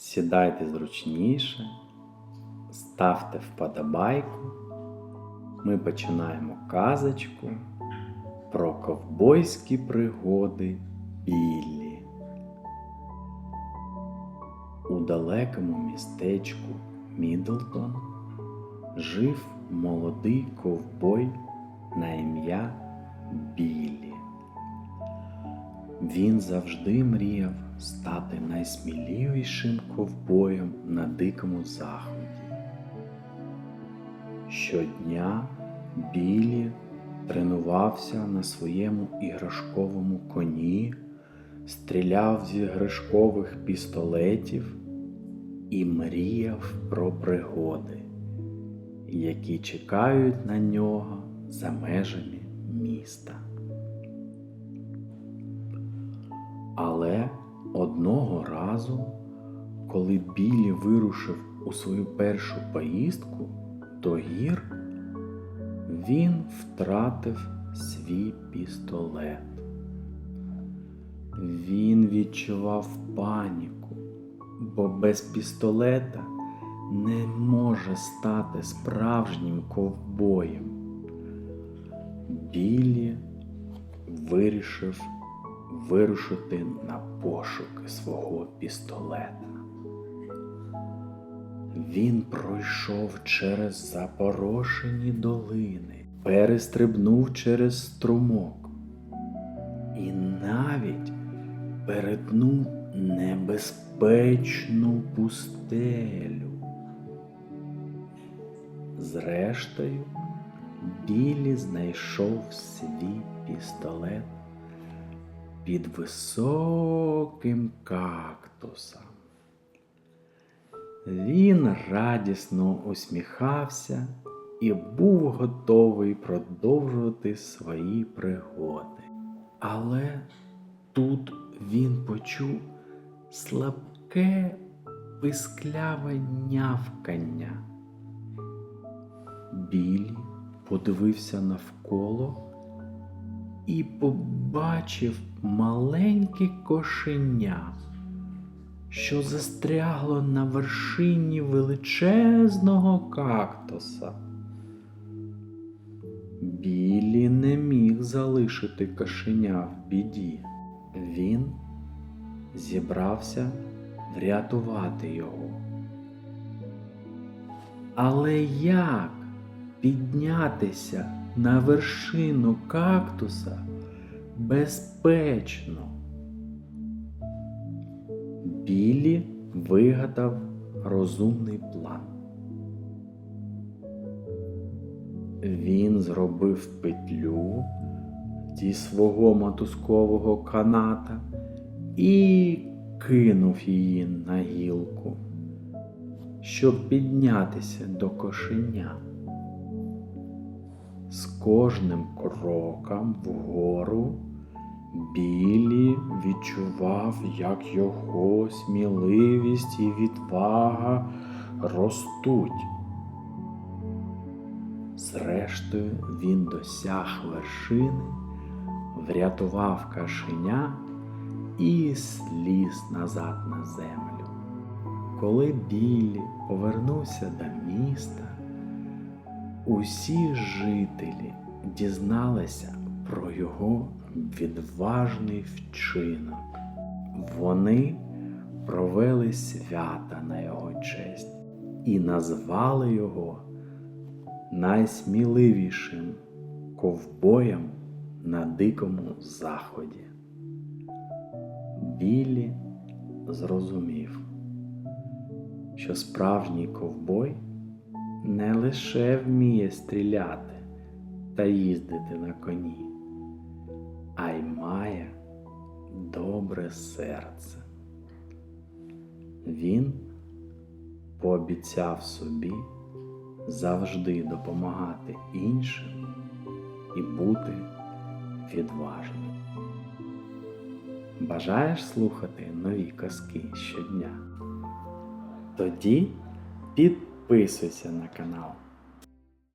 сідайте зручніше, ставте вподобайку. Ми починаємо казочку про ковбойські пригоди Біллі. У далекому містечку Мідлтон жив молодий ковбой на ім'я Біллі. Він завжди мріяв стати найсміливішим ковбоєм на дикому заході. Щодня Біллі тренувався на своєму іграшковому коні, стріляв з іграшкових пістолетів і мріяв про пригоди, які чекають на нього за межами міста. Але одного разу, коли Білі вирушив у свою першу поїздку до гір, він втратив свій пістолет. Він відчував паніку, бо без пістолета не може стати справжнім ковбоєм. Білі вирішив вирушити на пошуки свого пістолета. Він пройшов через запорошені долини, перестрибнув через струмок і навіть перетнув небезпечну пустелю. Зрештою, Білі знайшов свій пістолет під високим кактусом. Він радісно усміхався і був готовий продовжувати свої пригоди. Але тут він почув слабке пискляве нявкання. Білі подивився навколо і побачив маленьке кошеня, що застрягло на вершині величезного кактуса. Білі не міг залишити кошеня в біді. Він зібрався врятувати його. Але як піднятися на вершину кактуса безпечно? Білі вигадав розумний план. Він зробив петлю зі свого мотузкового каната і кинув її на гілку, щоб піднятися до кошеня. З кожним кроком вгору Білі відчував, як його сміливість і відвага ростуть. Зрештою, він досяг вершини, врятував кашеня і сліз назад на землю. Коли Білі повернувся до міста, усі жителі дізналися про його відважний вчинок. Вони провели свята на його честь і назвали його найсміливішим ковбоєм на дикому заході. Білі зрозумів, що справжній ковбой не лише вміє стріляти та їздити на коні, а й має добре серце. Він пообіцяв собі завжди допомагати іншим і бути відважним. Бажаєш слухати нові казки щодня? Тоді підписуйся на канал